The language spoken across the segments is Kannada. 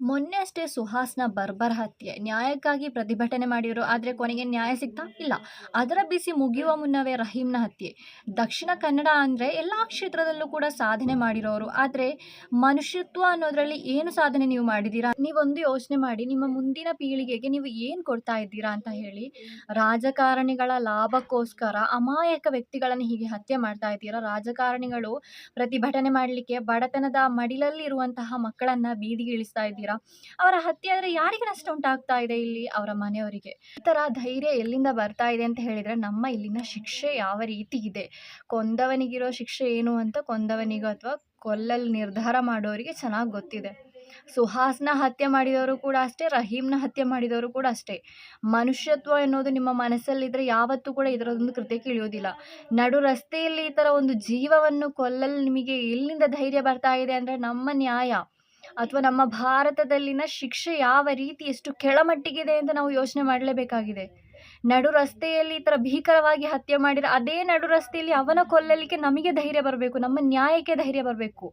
ಮೊನ್ನೆ ಅಷ್ಟೇ ಸುಹಾಸ್‌ನ ಬರ್ಬರ್ ಹತ್ಯೆ. ನ್ಯಾಯಕ್ಕಾಗಿ ಪ್ರತಿಭಟನೆ ಮಾಡಿದ್ರು. ಆದರೆ ಕೊನೆಗೆ ನ್ಯಾಯ ಸಿಗ್ತಾ? ಇಲ್ಲ. ಅದರ ಬಿಸಿ ಮುಗಿಯುವ ಮುನ್ನವೇ ರಹೀಮ್‌ನ ಹತ್ಯೆ. ದಕ್ಷಿಣ ಕನ್ನಡ ಅಂದರೆ ಎಲ್ಲ ಕ್ಷೇತ್ರದಲ್ಲೂ ಕೂಡ ಸಾಧನೆ ಮಾಡಿರೋರು. ಆದರೆ ಮನುಷ್ಯತ್ವ ಅನ್ನೋದರಲ್ಲಿ ಏನು ಸಾಧನೆ ನೀವು ಮಾಡಿದ್ದೀರಾ? ನೀವೊಂದು ಯೋಚನೆ ಮಾಡಿ ನಿಮ್ಮ ಮುಂದಿನ ಪೀಳಿಗೆಗೆ ನೀವು ಏನು ಕೊಡ್ತಾ ಇದ್ದೀರಾ ಅಂತ ಹೇಳಿ. ರಾಜಕಾರಣಿಗಳ ಲಾಭಕ್ಕೋಸ್ಕರ ಅಮಾಯಕ ವ್ಯಕ್ತಿಗಳನ್ನು ಹೀಗೆ ಹತ್ಯೆ ಮಾಡ್ತಾ ಇದ್ದೀರಾ. ರಾಜಕಾರಣಿಗಳು ಪ್ರತಿಭಟನೆ ಮಾಡಲಿಕ್ಕೆ ಬಡತನದ ಮಡಿಲಲ್ಲಿ ಇರುವಂತಹ ಮಕ್ಕಳನ್ನ ಬೀದಿಗೆ ಇಳಿಸ್ತಾ ಅವರ ಹತ್ಯೆ ಆದ್ರೆ ಯಾರಿಗೆ ನಷ್ಟ ಉಂಟಾಗ್ತಾ ಇದೆ ಇಲ್ಲಿ? ಅವರ ಮನೆಯವರಿಗೆ. ಈ ಥರ ಧೈರ್ಯ ಎಲ್ಲಿಂದ ಬರ್ತಾ ಇದೆ ಅಂತ ಹೇಳಿದ್ರೆ ನಮ್ಮ ಇಲ್ಲಿನ ಶಿಕ್ಷೆ ಯಾವ ರೀತಿ ಇದೆ. ಕೊಂದವನಿಗಿರೋ ಶಿಕ್ಷೆ ಏನು ಅಂತ ಕೊಂದವನಿಗೋ ಅಥವಾ ಕೊಲ್ಲಲು ನಿರ್ಧಾರ ಮಾಡೋರಿಗೆ ಚೆನ್ನಾಗಿ ಗೊತ್ತಿದೆ. ಸುಹಾಸ್‌ನ ಹತ್ಯೆ ಮಾಡಿದವರು ಕೂಡ ಅಷ್ಟೇ, ರಹೀಮ್‌ನ ಹತ್ಯೆ ಮಾಡಿದವರು ಕೂಡ ಅಷ್ಟೇ. ಮನುಷ್ಯತ್ವ ಎನ್ನುವುದು ನಿಮ್ಮ ಮನಸ್ಸಲ್ಲಿದ್ರೆ ಯಾವತ್ತೂ ಕೂಡ ಇದರದೊಂದು ಕೃತ್ಯಕ್ಕೆ ಇಳಿಯೋದಿಲ್ಲ. ನಡು ರಸ್ತೆಯಲ್ಲಿ ಈ ಥರ ಒಂದು ಜೀವವನ್ನು ಕೊಲ್ಲಲು ನಿಮಗೆ ಎಲ್ಲಿಂದ ಧೈರ್ಯ ಬರ್ತಾ ಇದೆ ಅಂದ್ರೆ ನಮ್ಮ ನ್ಯಾಯ ಅಥವಾ ನಮ್ಮ ಭಾರತದಲ್ಲಿನ ಶಿಕ್ಷೆ ಯಾವ ರೀತಿ ಎಷ್ಟು ಕೆಳಮಟ್ಟಿಗಿದೆ ಅಂತ ನಾವು ಯೋಚನೆ ಮಾಡಲೇಬೇಕಾಗಿದೆ. ನಡು ರಸ್ತೆಯಲ್ಲಿ ಈ ಥರ ಭೀಕರವಾಗಿ ಹತ್ಯೆ ಮಾಡಿದರೆ ಅದೇ ನಡು ರಸ್ತೆಯಲ್ಲಿ ಅವನ ಕೊಲ್ಲಲಿಕ್ಕೆ ನಮಗೆ ಧೈರ್ಯ ಬರಬೇಕು. ನಮ್ಮ ನ್ಯಾಯಕ್ಕೆ ಧೈರ್ಯ ಬರಬೇಕು.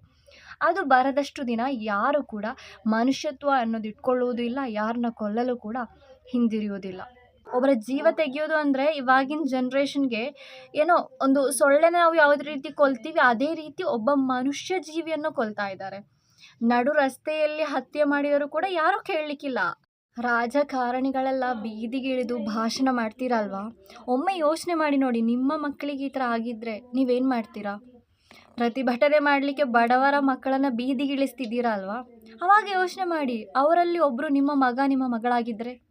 ಅದು ಬರದಷ್ಟು ದಿನ ಯಾರು ಕೂಡ ಮನುಷ್ಯತ್ವ ಅನ್ನೋದು ಇಟ್ಕೊಳ್ಳುವುದೂ ಇಲ್ಲ. ಯಾರನ್ನ ಕೊಲ್ಲಲು ಕೂಡ ಹಿಂದಿರಿಯುವುದಿಲ್ಲ ಒಬ್ಬರ ಜೀವ ತೆಗೆಯೋದು ಅಂದರೆ ಇವಾಗಿನ ಜನ್ರೇಷನ್‌ಗೆ ಏನೋ ಒಂದು ಸೊಳ್ಳೆನ ನಾವು ಯಾವುದೇ ರೀತಿ ಕೊಲ್ತೀವಿ, ಅದೇ ರೀತಿ ಒಬ್ಬ ಮನುಷ್ಯ ಜೀವಿಯನ್ನು ಕೊಲ್ತಾ ಇದ್ದಾರೆ. ನಡು ರಸ್ತೆಯಲ್ಲಿ ಹತ್ಯೆ ಮಾಡಿದರೂ ಕೂಡ ಯಾರೂ ಕೇಳಲಿಕ್ಕಿಲ್ಲ. ರಾಜಕಾರಣಿಗಳೆಲ್ಲ ಬೀದಿಗಿಳಿದು ಭಾಷಣ ಮಾಡ್ತೀರಲ್ವಾ? ಒಮ್ಮೆ ಯೋಚನೆ ಮಾಡಿ ನೋಡಿ ನಿಮ್ಮ ಮಕ್ಕಳಿಗೆ ಈ ಥರ ಆಗಿದ್ರೆ ನೀವೇನು ಮಾಡ್ತೀರಾ? ಪ್ರತಿಭಟನೆ ಮಾಡ್ಲಿಕ್ಕೆ ಬಡವರ ಮಕ್ಕಳನ್ನು ಬೀದಿಗಿಳಿಸ್ತಿದ್ದೀರಾ ಅಲ್ವಾ? ಅವಾಗ ಯೋಚನೆ ಮಾಡಿ ಅವರಲ್ಲಿ ಒಬ್ಬರು ನಿಮ್ಮ ಮಗ ನಿಮ್ಮ ಮಗಳಾಗಿದ್ರೆ?